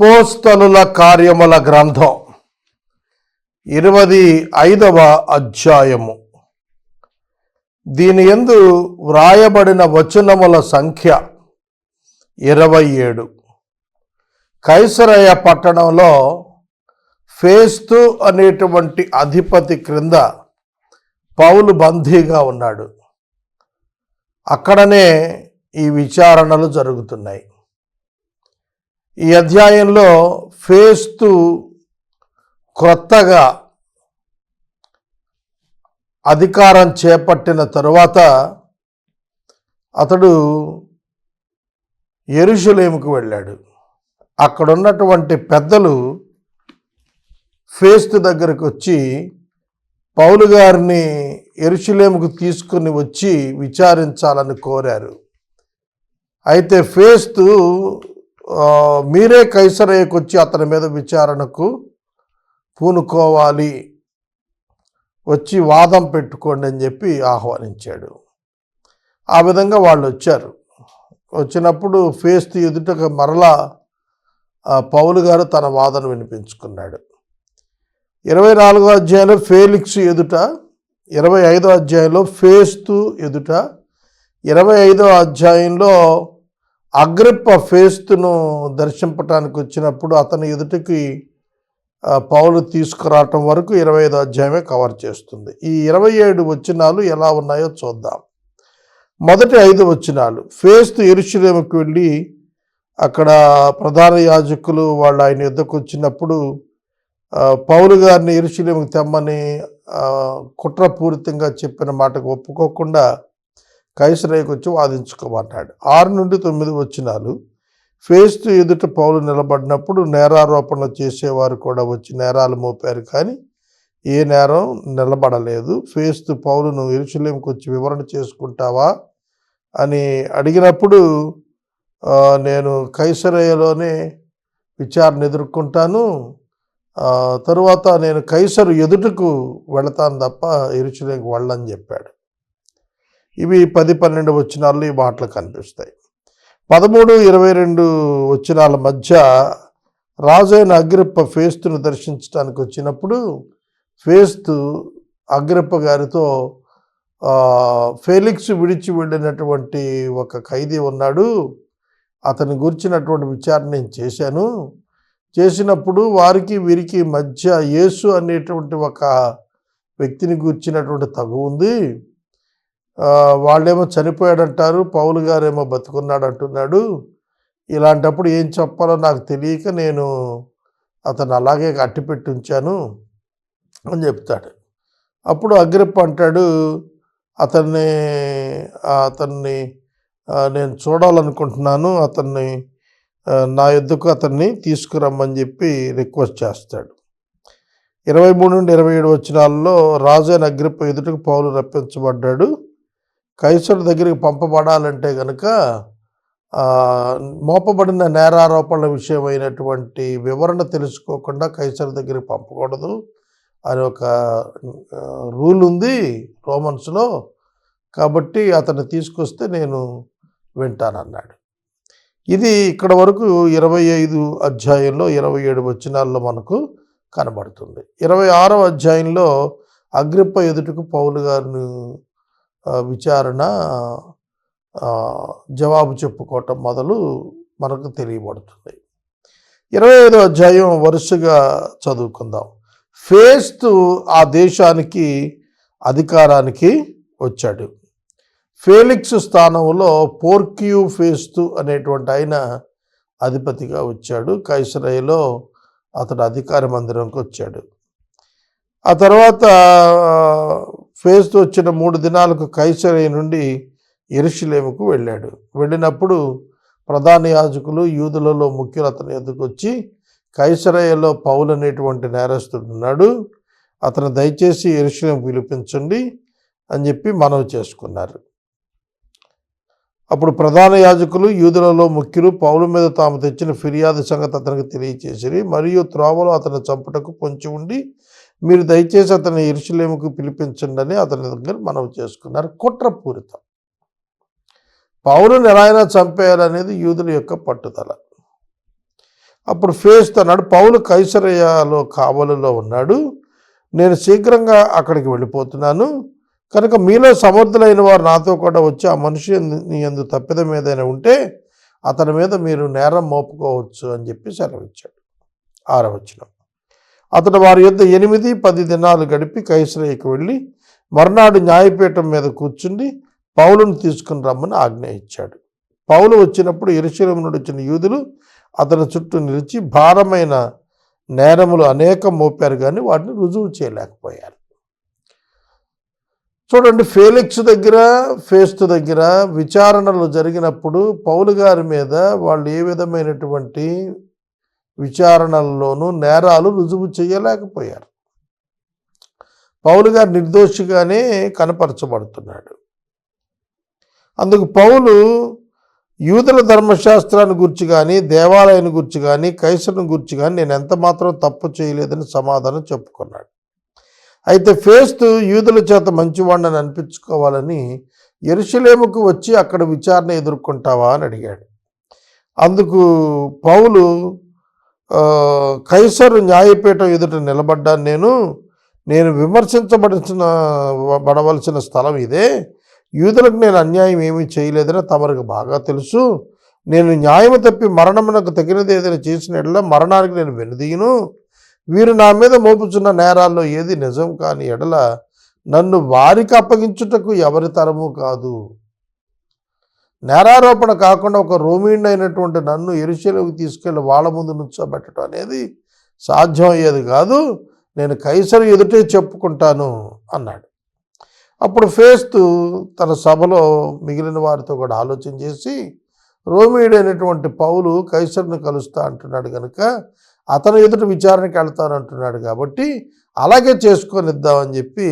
అపోస్తలుల కార్యముల గ్రంథం ఇరవది ఐదవ అధ్యాయము. దీని ఎందు వ్రాయబడిన వచనముల సంఖ్య ఇరవై ఏడు. కైసరయ పట్టణంలో ఫేస్తు అనేటువంటి అధిపతి క్రింద పౌలు బందీగా ఉన్నాడు. అక్కడనే ఈ విచారణలు జరుగుతున్నాయి. ఈ అధ్యాయంలో ఫేస్తు క్రొత్తగా అధికారం చేపట్టిన తరువాత అతడు ఎరుషులేముకు వెళ్ళాడు. అక్కడ ఉన్నటువంటి పెద్దలు ఫేస్తు దగ్గరకు వచ్చి పౌలు గారిని ఎరుషులేముకు తీసుకుని వచ్చి విచారించాలని కోరారు. అయితే ఫేస్తు మీరే కైసరయ్యకు వచ్చి అతని మీద విచారణకు పూనుకోవాలి. వచ్చి వాదం పెట్టుకోండి అని చెప్పి ఆహ్వానించాడు. ఆ విధంగా వాళ్ళు వచ్చారు. వచ్చినప్పుడు ఫేస్తు ఎదుట మరలా పౌలు గారు తన వాదన వినిపించుకున్నాడు. ఇరవై నాలుగో అధ్యాయంలో ఫేలిక్స్ ఎదుట ఇరవై ఐదో అధ్యాయంలో ఫేస్తు ఎదుట ఇరవై ఐదో అధ్యాయంలో అగ్రిప్ప ఫేస్తును దర్శింపటానికి వచ్చినప్పుడు అతని ఎదుటికి ఆ, పౌలు తీసుకురావటం వరకు ఇరవై ఐదు అధ్యాయమే కవర్ చేస్తుంది. ఈ ఇరవై ఏడు వచనాలు ఎలా ఉన్నాయో చూద్దాం. మొదటి ఐదు వచనాలు. ఫేస్తు ఎరుషులేముకు వెళ్ళి అక్కడ ప్రధాన యాజకులు వాళ్ళు ఆయన యుద్ధకు వచ్చినప్పుడు పౌలు గారిని ఎరుషులేముకు తెమ్మని ఆ, కుట్రపూరితంగా చెప్పిన మాటకు ఒప్పుకోకుండా కైసరేకి వచ్చి వాదించుకోమన్నాడు ఆరు నుండి తొమ్మిది వచ్చినాలు ఫేస్తు ఎదుట పౌలు నిలబడినప్పుడు నేరారోపణలు చేసేవారు కూడా వచ్చి నేరాలు మోపారు కానీ ఏ నేరం నిలబడలేదు. ఫేస్తు పౌలును ఎరుసలేంకి వచ్చి వివరణ చేసుకుంటావా అని అడిగినప్పుడు నేను కైసరయ్యలోనే విచారణ ఎదుర్కొంటాను. తరువాత నేను కైసరు ఎదుటకు వెళతాను తప్ప ఇరుచులేంకి వెళ్ళని చెప్పాడు. ఇవి పది పన్నెండు వచనాల్లో ఈ మాటలు కనిపిస్తాయి. పదమూడు ఇరవై రెండు వచనాల మధ్య రాజైన అగ్రిప్ప ఫేస్తును దర్శించడానికి వచ్చినప్పుడు ఫేస్తు అగ్రిప్ప గారితో ఫేలిక్స్ విడిచి వెళ్ళినటువంటి ఒక ఖైదీ ఉన్నాడు. అతని గురించినటువంటి విచారణ నేను చేశాను. చేసినప్పుడు వారికి వీరికి మధ్య యేసు అనేటువంటి ఒక వ్యక్తిని గుర్చినటువంటి తగు ఉంది. వాళ్ళేమో చనిపోయాడంటారు పౌలు గారేమో బతుకున్నాడు అంటున్నాడు ఇలాంటప్పుడు ఏం చెప్పాలో నాకు తెలియక నేను అతను అలాగే అట్టిపెట్టి ఉంచాను అని చెప్తాడు. అప్పుడు అగ్రిప్ప అంటాడు అతన్ని అతన్ని నేను చూడాలనుకుంటున్నాను అతన్ని నా ఎద్దుకు అతన్ని తీసుకురమ్మని చెప్పి రిక్వెస్ట్ చేస్తాడు. ఇరవై మూడు నుండి ఇరవై ఏడు వచ్చినాల్లో రాజైన అగ్రిప్ప ఎదుటకు పౌలు రప్పించబడ్డాడు. కైసరు దగ్గరికి పంపబడాలంటే కనుక మోపబడిన నేరారోపణల విషయమైనటువంటి వివరణ తెలుసుకోకుండా కైసరు దగ్గరికి పంపకూడదు అని ఒక రూల్ ఉంది రోమన్స్లో. కాబట్టి అతన్ని తీసుకొస్తే నేను వింటానన్నాడు. ఇది ఇక్కడ వరకు ఇరవై ఐదు అధ్యాయంలో ఇరవై ఏడు వచనాల్లో మనకు కనబడుతుంది. ఇరవై ఆరవ అధ్యాయంలో అగ్రిప్ప ఎదుటకు పౌలు గారిని విచారణ జవాబు చెప్పుకోవటం మొదలు మనకు తెలియబడుతుంది. ఇరవై ఐదో అధ్యాయం వరుసగా చదువుకుందాం. ఫేస్తు ఆ దేశానికి అధికారానికి వచ్చాడు. ఫేలిక్స్ స్థానంలో పోర్క్యూ ఫేస్తు అనేటువంటి ఆయన అధిపతిగా వచ్చాడు. కైసరయ్యలో అతడు అధికార మందిరంకి వచ్చాడు. ఆ తర్వాత ఫేస్తు వచ్చిన మూడు దినాలకు కైసరయ్య నుండి ఎరుషులేముకు వెళ్ళాడు. వెళ్ళినప్పుడు ప్రధాన యాజకులు యూదులలో ముఖ్యులు అతని ఎదుకు వచ్చి కైసరయ్యలో పౌలు అనేటువంటి నేరస్తుడు ఉన్నాడు. అతను దయచేసి ఎరుషులేం పిలిపించండి అని చెప్పి మనవి చేసుకున్నారు. అప్పుడు ప్రధాన యాజకులు యూదులలో ముఖ్యులు పౌలు మీద తాము తెచ్చిన ఫిర్యాదు సంగతి అతనికి తెలియచేసిరి. మరియు త్రోవలో అతను చంపుటకు పొంచి ఉండి మీరు దయచేసి అతని ఇరుషులేముకు పిలిపించండి అని అతని దగ్గర మనవి చేసుకున్నారు. కుట్రపూరితం. పౌరుని ఎలా అయినా చంపేయాలనేది యూదుల యొక్క పట్టుదల. అప్పుడు ఫేస్తు అన్నాడు పౌలు కైసరయ్యలో కావలిలో ఉన్నాడు. నేను శీఘ్రంగా అక్కడికి వెళ్ళిపోతున్నాను. కనుక మీలో సమర్థులైన వారు నాతో కూడా వచ్చి ఆ మనిషి నీ ఎందు తప్పిదం ఏదైనా ఉంటే అతని మీద మీరు నేరం మోపుకోవచ్చు అని చెప్పి సెలవిచ్చాడు. ఆరవచనం. అతడు వారి యొద్ద ఎనిమిది పది దినాలు గడిపి కైసరయ్యకు వెళ్ళి మర్నాడు న్యాయపీఠం మీద కూర్చుండి పౌలును తీసుకుని రమ్మని ఆజ్ఞ ఇచ్చాడు. పౌలు వచ్చినప్పుడు ఎరుశలం నుండి వచ్చిన యూదులు అతని చుట్టూ నిలిచి భారమైన నేరములు అనేకం మోపారు కానీ వాటిని రుజువు చేయలేకపోయారు. చూడండి ఫేలిక్స్ దగ్గర ఫేస్తు దగ్గర విచారణలు జరిగినప్పుడు పౌలు గారి మీద వాళ్ళు ఏ విధమైనటువంటి విచారణల్లోనూ నేరాలు రుజువు చేయలేకపోయారు. పౌలు గారు నిర్దోషిగానే కనపరచబడుతున్నాడు. అందుకు పౌలు యూదుల ధర్మశాస్త్రాన్ని గురించి కానీ దేవాలయాన్ని గురించి కానీ కైసరుని గురించి కానీ నేను ఎంత మాత్రం తప్పు చేయలేదని సమాధానం చెప్పుకున్నాడు. అయితే ఫేస్తు యూదుల చేత మంచివాడిని అనిపించుకోవాలని ఎరుసలేముకు వచ్చి అక్కడ విచారణ ఎదుర్కొంటావా అని అడిగాడు. అందుకు పౌలు కైసరు న్యాయపీఠం ఎదుట నిలబడ్డాను నేను. నేను విమర్శించబడిన పడవలసిన స్థలం ఇదే. యూదులకు నేను అన్యాయం ఏమీ చేయలేదని తమరికి బాగా తెలుసు. నేను న్యాయం తప్పి మరణమునకు తగినది ఏదైనా చేసిన మరణానికి నేను వెనుదీయను. వీరు నా మీద మోపుచున్న నేరాల్లో ఏది నిజం కాని ఎడల నన్ను వారికి అప్పగించుటకు ఎవరి తరము కాదు. నేరారోపణ కాకుండా ఒక రోమిండ్ అయినటువంటి నన్ను ఎరుశలకు తీసుకెళ్ళి వాళ్ళ ముందు నుంచోబెట్టడం అనేది సాధ్యం అయ్యేది కాదు. నేను కైసరు ఎదుటే చెప్పుకుంటాను అన్నాడు. అప్పుడు ఫేస్తు తన సభలో మిగిలిన వారితో కూడా ఆలోచన చేసి రోమిడైనటువంటి పౌలు కైసరుని కలుస్తా అంటున్నాడు కనుక అతను ఎదుట విచారణకి వెళ్తాను అంటున్నాడు కాబట్టి అలాగే చేసుకొని ఇద్దామని చెప్పి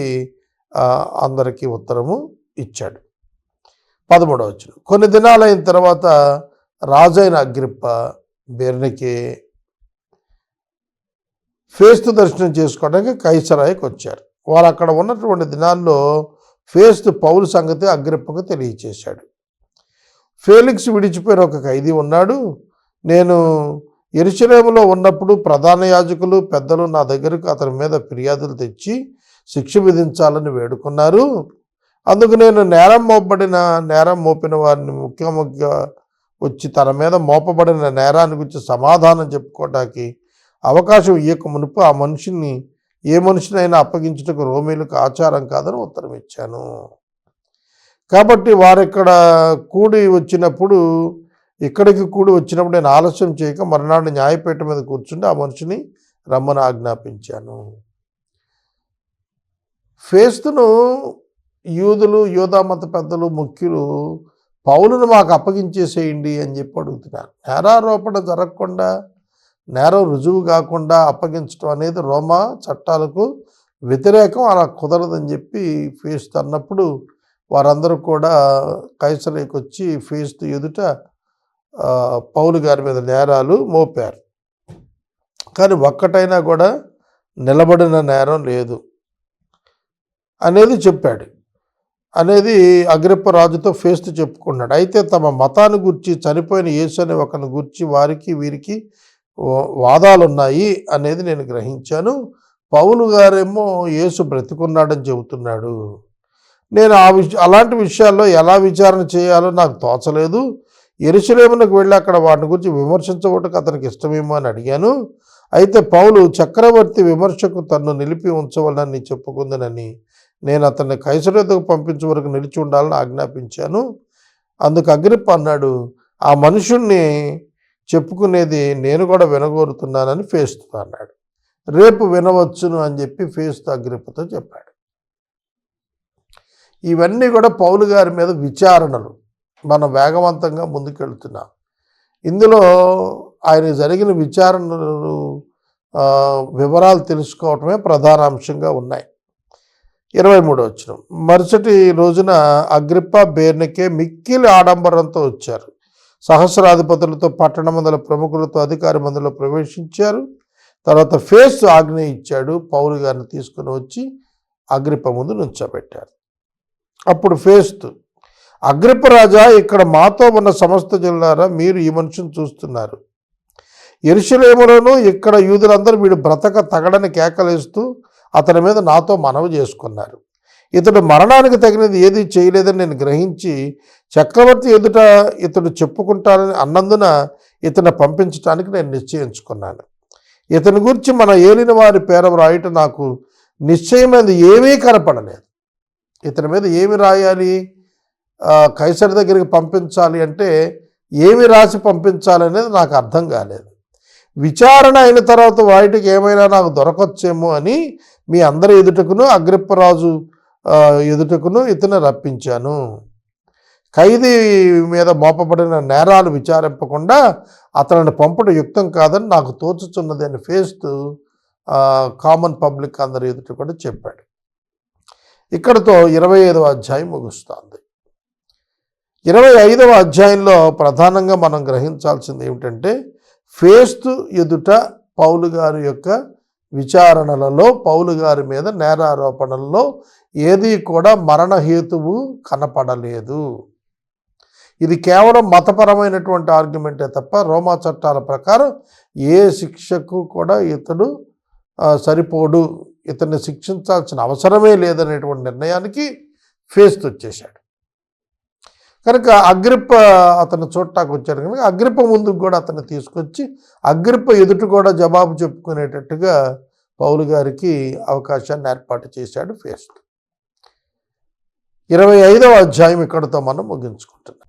అందరికీ ఉత్తరము ఇచ్చాడు. పదమూడవచ్చు కొన్ని దినాలైన తర్వాత రాజైన అగ్రిప్ప బెర్నికే ఫేస్తు దర్శనం చేసుకోవడానికి కైసరాయికి వచ్చారు. వారు అక్కడ ఉన్నటువంటి దినాల్లో ఫేస్తు పౌలు సంగతి అగ్రిప్పకు తెలియచేశాడు. ఫేలిక్స్ విడిచిపోయిన ఒక ఖైదీ ఉన్నాడు. నేను ఎరుశలేములో ఉన్నప్పుడు ప్రధాన యాజకులు పెద్దలు నా దగ్గరకు అతని మీద ఫిర్యాదులు తెచ్చి శిక్ష విధించాలని వేడుకున్నారు. అందుకు నేను నేరం మోపబడిన నేరం మోపిన వారిని ముఖ్యముఖ్య వచ్చి తన మీద మోపబడిన నేరాన్ని గురించి సమాధానం చెప్పుకోవడానికి అవకాశం ఇయ్యక మునుపు ఆ మనిషిని ఏ మనిషినైనా అప్పగించుటకు రోమీలకు ఆచారం కాదని ఉత్తరం ఇచ్చాను. కాబట్టి వారిక్కడ కూడి వచ్చినప్పుడు ఇక్కడికి కూడి వచ్చినప్పుడు నేను ఆలస్యం చేయక మరునాడు న్యాయపీఠ మీద కూర్చుండి ఆ మనిషిని రమ్మని ఆజ్ఞాపించాను. ఫేస్తును యూదులు యోధామత పెద్దలు ముఖ్యులు పౌలును మాకు అప్పగించేసేయండి అని చెప్పి అడుగుతున్నారు. నేరారోపణ జరగకుండా నేరం రుజువు కాకుండా అప్పగించడం అనేది రోమా చట్టాలకు వ్యతిరేకం అలా కుదరదని చెప్పి ఫేస్తు అన్నప్పుడు వారందరూ కూడా కైసరేకి వచ్చి ఫేస్తు ఎదుట పౌలు గారి మీద నేరాలు మోపారు. కానీ ఒక్కటైనా కూడా నిలబడిన నేరం లేదు అనేది చెప్పాడు. అనేది అగ్రిప్ప రాజుతో ఫేస్తు చెప్పుకున్నాడు. అయితే తమ మతాన్ని గురించి చనిపోయిన యేసు అనే ఒకని గురించి వారికి వీరికి వాదాలు ఉన్నాయి అనేది నేను గ్రహించాను. పౌలు గారేమో యేసు బ్రతికున్నాడని చెబుతున్నాడు. నేను ఆ విష అలాంటి విషయాల్లో ఎలా విచారణ చేయాలో నాకు తోచలేదు. ఎరుసలేమునకు వెళ్ళి అక్కడ వాటిని గురించి విమర్శించబోటకు అతనికి ఇష్టమేమో అని అడిగాను. అయితే పౌలు చక్రవర్తి విమర్శకు తన్ను నిలిపి ఉంచవలనని చెప్పుకుందనని నేను అతన్ని కైసరేతకు పంపించే వరకు నిలిచి ఉండాలని ఆజ్ఞాపించాను. అందుకు అగ్రిప్ప అన్నాడు ఆ మనుషుణ్ణి చెప్పుకునేది నేను కూడా వినగోరుతున్నానని ఫేస్తు అన్నాడు. రేపు వినవచ్చును అని చెప్పి ఫేస్తు అగ్రిప్పతో చెప్పాడు. ఇవన్నీ కూడా పౌలు గారి మీద విచారణలు. మనం వేగవంతంగా ముందుకెళ్తున్నాం. ఇందులో ఆయన జరిగిన విచారణలు వివరాలు తెలుసుకోవటమే ప్రధాన అంశంగా ఉన్నాయి. ఇరవై మూడో వచ్చిన మరుసటి రోజున అగ్రిప్ప బేర్నికే మిక్కిలి ఆడంబరంతో వచ్చారు. సహస్రాధిపతులతో పట్టణ ప్రముఖులతో అధికారి మందులో ప్రవేశించారు. తర్వాత ఫేస్ ఆజ్ఞ ఇచ్చాడు. పౌలు గారిని తీసుకుని వచ్చి అగ్రిప్ప ముందు నుంచోబెట్టారు. అప్పుడు ఫేస్తు అగ్రిప్ప రాజా ఇక్కడ మాతో ఉన్న సమస్త జిల్లారా మీరు ఈ మనిషిని చూస్తున్నారు. ఎరుషలేములోను ఇక్కడ యూదులందరూ వీడు బ్రతక తగడని కేకలేస్తూ అతని మీద నాతో మనవి చేసుకున్నారు. ఇతడు మరణానికి తగినది ఏది చేయలేదని నేను గ్రహించి చక్రవర్తి ఎదుట ఇతడు చెప్పుకుంటానని అన్నందున ఇతను పంపించడానికి నేను నిశ్చయించుకున్నాను. ఇతని గురించి మన ఏలిన వారి పేర వ్రాయటం నాకు నిశ్చయమైనది ఏమీ కనపడలేదు. ఇతని మీద ఏమి రాయాలి? కైసరి దగ్గరికి పంపించాలి అంటే ఏమి రాసి పంపించాలి అనేది నాకు అర్థం కాలేదు. విచారణ అయిన తర్వాత వాటికి ఏమైనా నాకు దొరకొచ్చేమో అని మీ అందరి ఎదుటకును అగ్రిప్పరాజు ఎదుటకును ఇతను రప్పించాను. ఖైదీ మీద మోపబడిన నేరాలు విచారింపకుండా అతనిని పంపడం యుక్తం కాదని నాకు తోచుచున్నది అని ఫేస్తూ కామన్ పబ్లిక్ అందరి ఎదుట కూడా చెప్పాడు. ఇక్కడతో ఇరవై ఐదవ అధ్యాయం ముగుస్తుంది. ఇరవై ఐదవ అధ్యాయంలో ప్రధానంగా మనం గ్రహించాల్సింది ఏమిటంటే ఫేస్తు ఎదుట పౌలు గారి యొక్క విచారణలలో పౌలు గారి మీద నేరారోపణల్లో ఏదీ కూడా మరణహేతువు కనపడలేదు. ఇది కేవలం మతపరమైనటువంటి ఆర్గ్యుమెంటే తప్ప రోమా చట్టాల ప్రకారం ఏ శిక్షకు కూడా ఇతడు సరిపోడు. ఇతన్ని శిక్షించాల్సిన అవసరమే లేదనేటువంటి నిర్ణయానికి ఫేస్ వచ్చేశాడు కనుక అగ్రిప్ప అతను చూడటానికి వచ్చాడు కనుక అగ్రిప్ప ముందుకు కూడా అతన్ని తీసుకొచ్చి అగ్రిప్ప ఎదుట కూడా జవాబు చెప్పుకునేటట్టుగా పౌలు గారికి అవకాశాన్ని ఏర్పాటు చేశాడు ఫేస్ట్ ఇరవై ఐదవ అధ్యాయం ఇక్కడతో మనం ముగించుకుంటున్నాం.